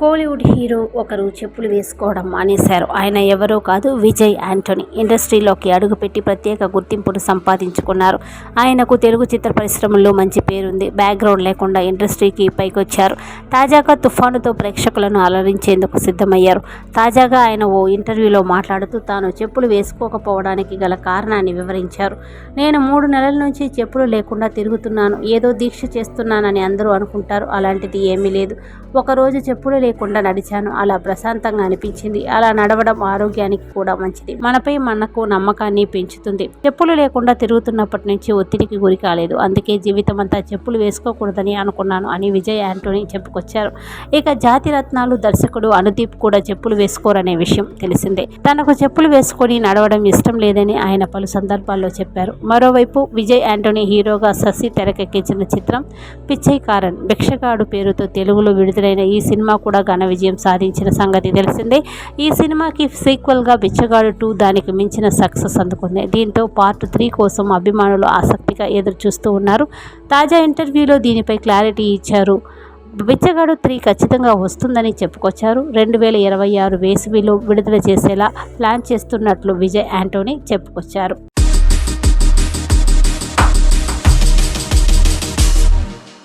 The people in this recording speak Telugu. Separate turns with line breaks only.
కోలీవుడ్ హీరో ఒకరు చెప్పులు వేసుకోవడం మానేశారు. ఆయన ఎవరో కాదు విజయ్ యాంటోనీ ఇండస్ట్రీలోకి అడుగుపెట్టి ప్రత్యేక గుర్తింపును సంపాదించుకున్నారు. ఆయనకు తెలుగు చిత్ర పరిశ్రమలో మంచి పేరుంది. బ్యాక్గ్రౌండ్ లేకుండా ఇండస్ట్రీకి పైకొచ్చారు. తాజాగా తుఫానుతో ప్రేక్షకులను అలరించేందుకు సిద్ధమయ్యారు. తాజాగా ఆయన ఓ ఇంటర్వ్యూలో మాట్లాడుతూ తాను చెప్పులు వేసుకోకపోవడానికి గల కారణాన్ని వివరించారు. నేను మూడు నెలల నుంచి చెప్పులు లేకుండా తిరుగుతున్నాను. ఏదో దీక్ష చేస్తున్నానని అందరూ అనుకుంటారు. అలాంటిది ఏమీ లేదు. ఒకరోజు చెప్పులు లేకుండా నడిచాను. అలా ప్రశాంతంగా అనిపించింది. అలా నడవడం ఆరోగ్యానికి కూడా మంచిది. మనపై మనకు నమ్మకాన్ని పెంచుతుంది. చెప్పులు లేకుండా తిరుగుతున్నప్పటి నుంచి ఒత్తిడికి గురి కాలేదు. అందుకే జీవితం అంతా చెప్పులు వేసుకోకూడదని అనుకున్నాను అని విజయ్ యాంటోనీ చెప్పుకొచ్చారు. ఇక జాతి రత్నాలు దర్శకుడు అనుదీప్ కూడా చెప్పులు వేసుకోరనే విషయం తెలిసిందే. తనకు చెప్పులు వేసుకొని నడవడం ఇష్టం లేదని ఆయన పలు సందర్భాల్లో చెప్పారు. మరోవైపు విజయ్ యాంటోనీ హీరోగా శశి తెరకెక్కించిన చిత్రం పిచ్చైకారన్ భిక్షగాడు పేరుతో తెలుగులో విడుదలైన ఈ సినిమా కూడా కూడా ఘన విజయం సాధించిన సంగతి తెలిసిందే. ఈ సినిమాకి సీక్వెల్గా బిచ్చగాడు టూ దానికి మించిన సక్సెస్ అందుకుంది. దీంతో పార్ట్ త్రీ కోసం అభిమానులు ఆసక్తిగా ఎదురు చూస్తూ ఉన్నారు. తాజా ఇంటర్వ్యూలో దీనిపై క్లారిటీ ఇచ్చారు. బిచ్చగాడు త్రీ ఖచ్చితంగా వస్తుందని చెప్పుకొచ్చారు. రెండు వేల ఇరవై ఆరు వేసవిలో విడుదల చేసేలా ప్లాన్ చేస్తున్నట్లు విజయ్ యాంటోనీ చెప్పుకొచ్చారు.